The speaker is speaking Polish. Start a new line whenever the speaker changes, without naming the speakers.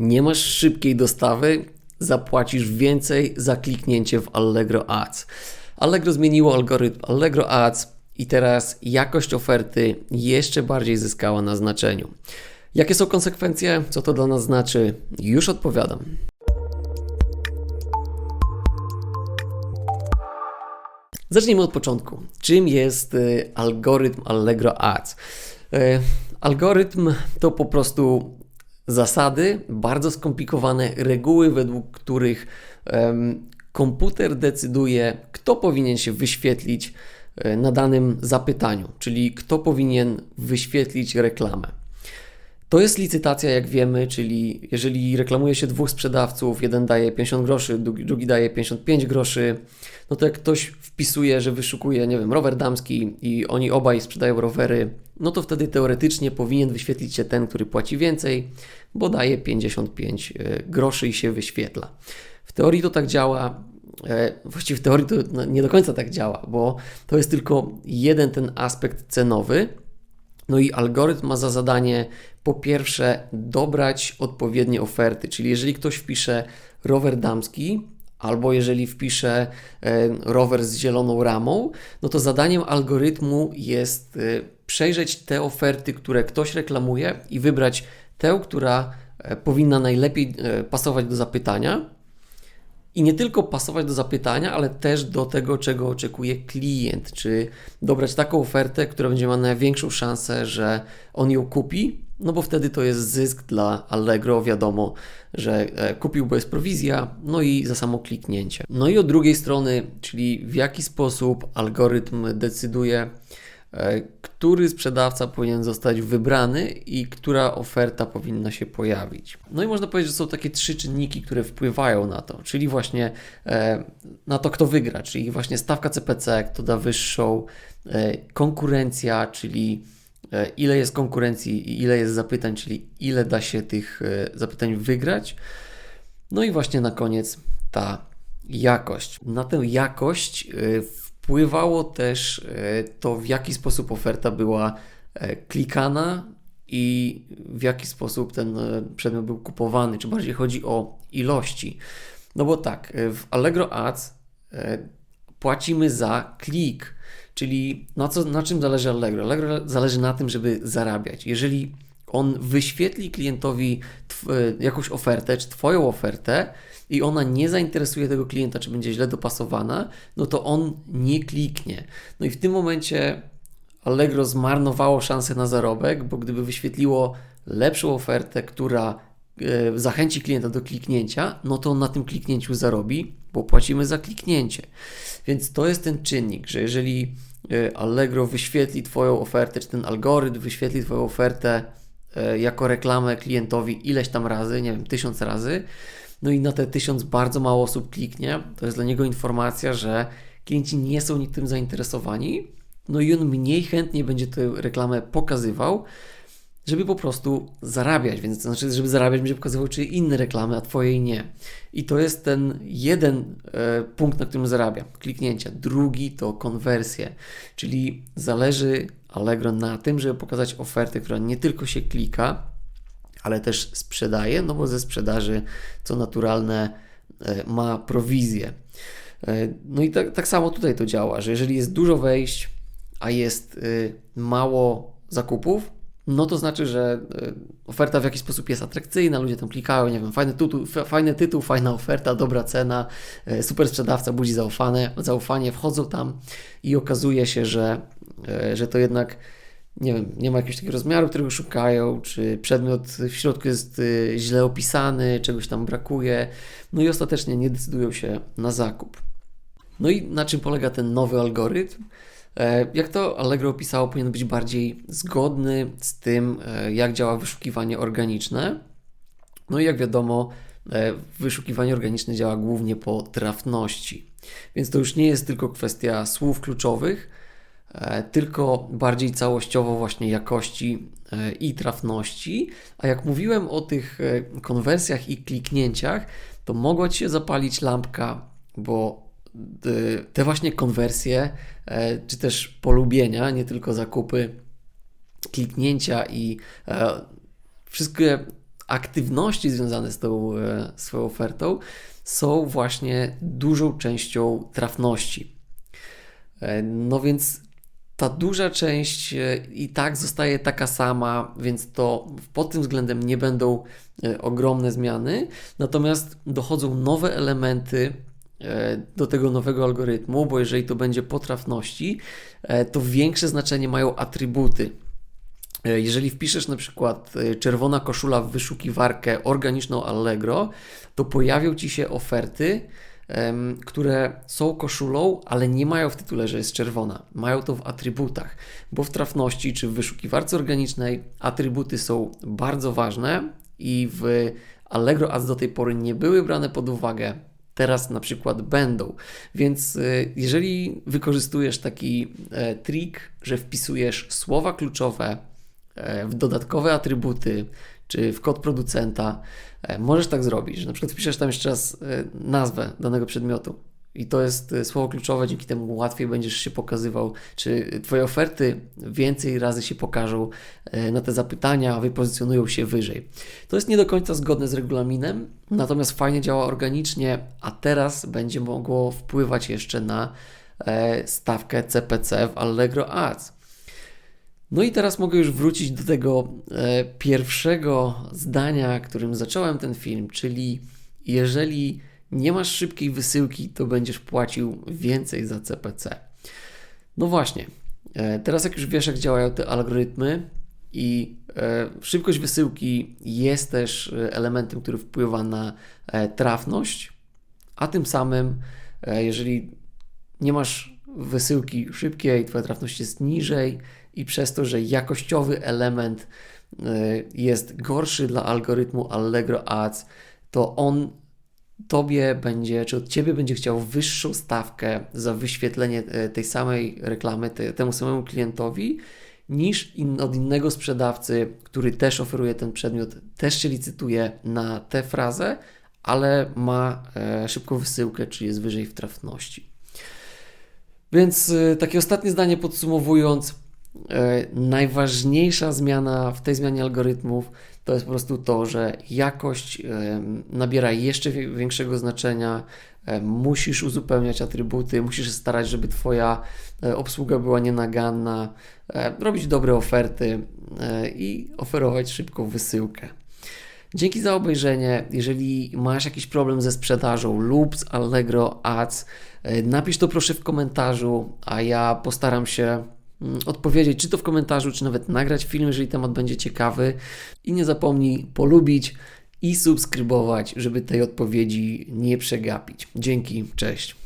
nie masz szybkiej dostawy, zapłacisz więcej za kliknięcie w Allegro Ads. Allegro zmieniło algorytm Allegro Ads i teraz jakość oferty jeszcze bardziej zyskała na znaczeniu. Jakie są konsekwencje? Co to dla nas znaczy? Już odpowiadam. Zacznijmy od początku. Czym jest y, algorytm Allegro Ads? Y, algorytm to po prostu zasady, bardzo skomplikowane reguły, według których komputer decyduje, kto powinien się wyświetlić y, na danym zapytaniu, czyli kto powinien wyświetlić reklamę. To jest licytacja, jak wiemy, czyli jeżeli reklamuje się dwóch sprzedawców, jeden daje 50 groszy, drugi, daje 55 groszy, no to jak ktoś wpisuje, że wyszukuje, nie wiem, rower damski i oni obaj sprzedają rowery, no to wtedy teoretycznie powinien wyświetlić się ten, który płaci więcej, bo daje 55 e, groszy i się wyświetla. W teorii to tak działa, e, właściwie w teorii to nie do końca tak działa, bo to jest tylko jeden ten aspekt cenowy, no i algorytm ma za zadanie po pierwsze dobrać odpowiednie oferty, czyli jeżeli ktoś wpisze rower damski, albo jeżeli wpisze e, rower z zieloną ramą, no to zadaniem algorytmu jest e, przejrzeć te oferty, które ktoś reklamuje i wybrać tę, która e, powinna najlepiej pasować do zapytania i nie tylko pasować do zapytania, ale też do tego, czego oczekuje klient, czy dobrać taką ofertę, która będzie miała największą szansę, że on ją kupi, no bo wtedy to jest zysk dla Allegro, wiadomo, że e, kupił, bo jest prowizja, no i za samo kliknięcie. No i od drugiej strony, czyli w jaki sposób algorytm decyduje, który sprzedawca powinien zostać wybrany i która oferta powinna się pojawić. No i można powiedzieć, że są takie trzy czynniki, które wpływają na to, czyli właśnie e, na to, kto wygra, czyli właśnie stawka CPC, kto da wyższą, e, konkurencja, czyli ile jest konkurencji i ile jest zapytań, czyli ile da się tych zapytań wygrać. No i właśnie na koniec ta jakość. Na tę jakość wpływało też e, to, w jaki sposób oferta była e, klikana i w jaki sposób ten e, przedmiot był kupowany, czy bardziej chodzi o ilości. No bo tak, w Allegro Ads płacimy za klik, czyli na, co, na czym zależy Allegro? Allegro zależy na tym, żeby zarabiać. Jeżeli on wyświetli klientowi jakąś ofertę, czy Twoją ofertę, i ona nie zainteresuje tego klienta, czy będzie źle dopasowana, no to on nie kliknie. No i w tym momencie Allegro zmarnowało szansę na zarobek, bo gdyby wyświetliło lepszą ofertę, która e, zachęci klienta do kliknięcia, no to on na tym kliknięciu zarobi, bo płacimy za kliknięcie. Więc to jest ten czynnik, że jeżeli e, Allegro wyświetli Twoją ofertę, czy ten algorytm wyświetli Twoją ofertę e, jako reklamę klientowi ileś tam razy, nie wiem, tysiąc razy, no i na te tysiąc bardzo mało osób kliknie. To jest dla niego informacja, że klienci nie są niczym zainteresowani. No i on mniej chętnie będzie tę reklamę pokazywał, żeby po prostu zarabiać. Więc to znaczy, żeby zarabiać, będzie pokazywał czy inne reklamy, a Twojej nie. I to jest ten jeden e, punkt, na którym zarabia kliknięcia. Drugi to konwersje, czyli zależy Allegro na tym, żeby pokazać ofertę, która nie tylko się klika, ale też sprzedaje, no bo ze sprzedaży, co naturalne, e, ma prowizję. E, no i tak, tak samo tutaj to działa, że jeżeli jest dużo wejść, a jest e, mało zakupów, no to znaczy, że oferta w jakiś sposób jest atrakcyjna, ludzie tam klikają, nie wiem, fajny tytuł, fajny tytuł fajna oferta, dobra cena, super sprzedawca budzi zaufanie, zaufanie, wchodzą tam i okazuje się, że, że to jednak nie wiem, nie ma jakiegoś takiego rozmiaru, którego szukają, czy przedmiot w środku jest y, źle opisany, czegoś tam brakuje, no i ostatecznie nie decydują się na zakup. No i na czym polega ten nowy algorytm? E, jak to Allegro opisało, powinien być bardziej zgodny z tym, e, jak działa wyszukiwanie organiczne. No i jak wiadomo, e, wyszukiwanie organiczne działa głównie po trafności. Więc to już nie jest tylko kwestia słów kluczowych, E, tylko bardziej całościowo właśnie jakości e, i trafności. A jak mówiłem o tych e, konwersjach i kliknięciach, to mogła Ci się zapalić lampka, bo te właśnie konwersje, czy też polubienia, nie tylko zakupy, kliknięcia i wszystkie aktywności związane z tą e, swoją ofertą są właśnie dużą częścią trafności. E, no więc ta duża część e, i tak zostaje taka sama, więc to pod tym względem nie będą ogromne zmiany. Natomiast dochodzą nowe elementy do tego nowego algorytmu, bo jeżeli to będzie po trafności, to większe znaczenie mają atrybuty. E, jeżeli wpiszesz na przykład e, czerwona koszula w wyszukiwarkę organiczną Allegro, to pojawią ci się oferty, które są koszulą, ale nie mają w tytule, że jest czerwona. Mają to w atrybutach, bo w trafności czy w wyszukiwarce organicznej atrybuty są bardzo ważne i w Allegro Ads do tej pory nie były brane pod uwagę. Teraz na przykład będą. Więc e, jeżeli wykorzystujesz taki trik, że wpisujesz słowa kluczowe E, w dodatkowe atrybuty, czy w kod producenta, e, możesz tak zrobić, że na przykład wpiszesz tam jeszcze raz e, nazwę danego przedmiotu. I to jest słowo kluczowe, dzięki temu łatwiej będziesz się pokazywał, czy Twoje oferty więcej razy się pokażą na te zapytania, wypozycjonują się wyżej. To jest nie do końca zgodne z regulaminem, natomiast fajnie działa organicznie, a teraz będzie mogło wpływać jeszcze na stawkę CPC w Allegro Ads. No i teraz mogę już wrócić do tego e, pierwszego zdania, którym zacząłem ten film, czyli jeżeli nie masz szybkiej wysyłki, to będziesz płacił więcej za CPC. No właśnie, e, teraz jak już wiesz, jak działają te algorytmy i e, szybkość wysyłki jest też e, elementem, który wpływa na e, trafność, a tym samym, e, jeżeli nie masz wysyłki szybkiej, twoja trafność jest niżej, i przez to, że jakościowy element y, jest gorszy dla algorytmu Allegro Ads, to on tobie będzie, czy od ciebie będzie chciał wyższą stawkę za wyświetlenie y, tej samej reklamy temu samemu klientowi, niż od innego sprzedawcy, który też oferuje ten przedmiot, też się licytuje na tę frazę, ale ma e, szybką wysyłkę, czy jest wyżej w trafności. Więc takie ostatnie zdanie podsumowując, najważniejsza zmiana w tej zmianie algorytmów to jest po prostu to, że jakość e, nabiera jeszcze większego znaczenia. E, musisz uzupełniać atrybuty, musisz się starać, żeby Twoja obsługa była nienaganna, robić dobre oferty i oferować szybką wysyłkę. Dzięki za obejrzenie. Jeżeli masz jakiś problem ze sprzedażą lub z Allegro Ads, napisz to proszę w komentarzu, a ja postaram się odpowiedzieć, czy to w komentarzu, czy nawet nagrać film, jeżeli temat będzie ciekawy. I nie zapomnij polubić i subskrybować, żeby tej odpowiedzi nie przegapić. Dzięki, cześć.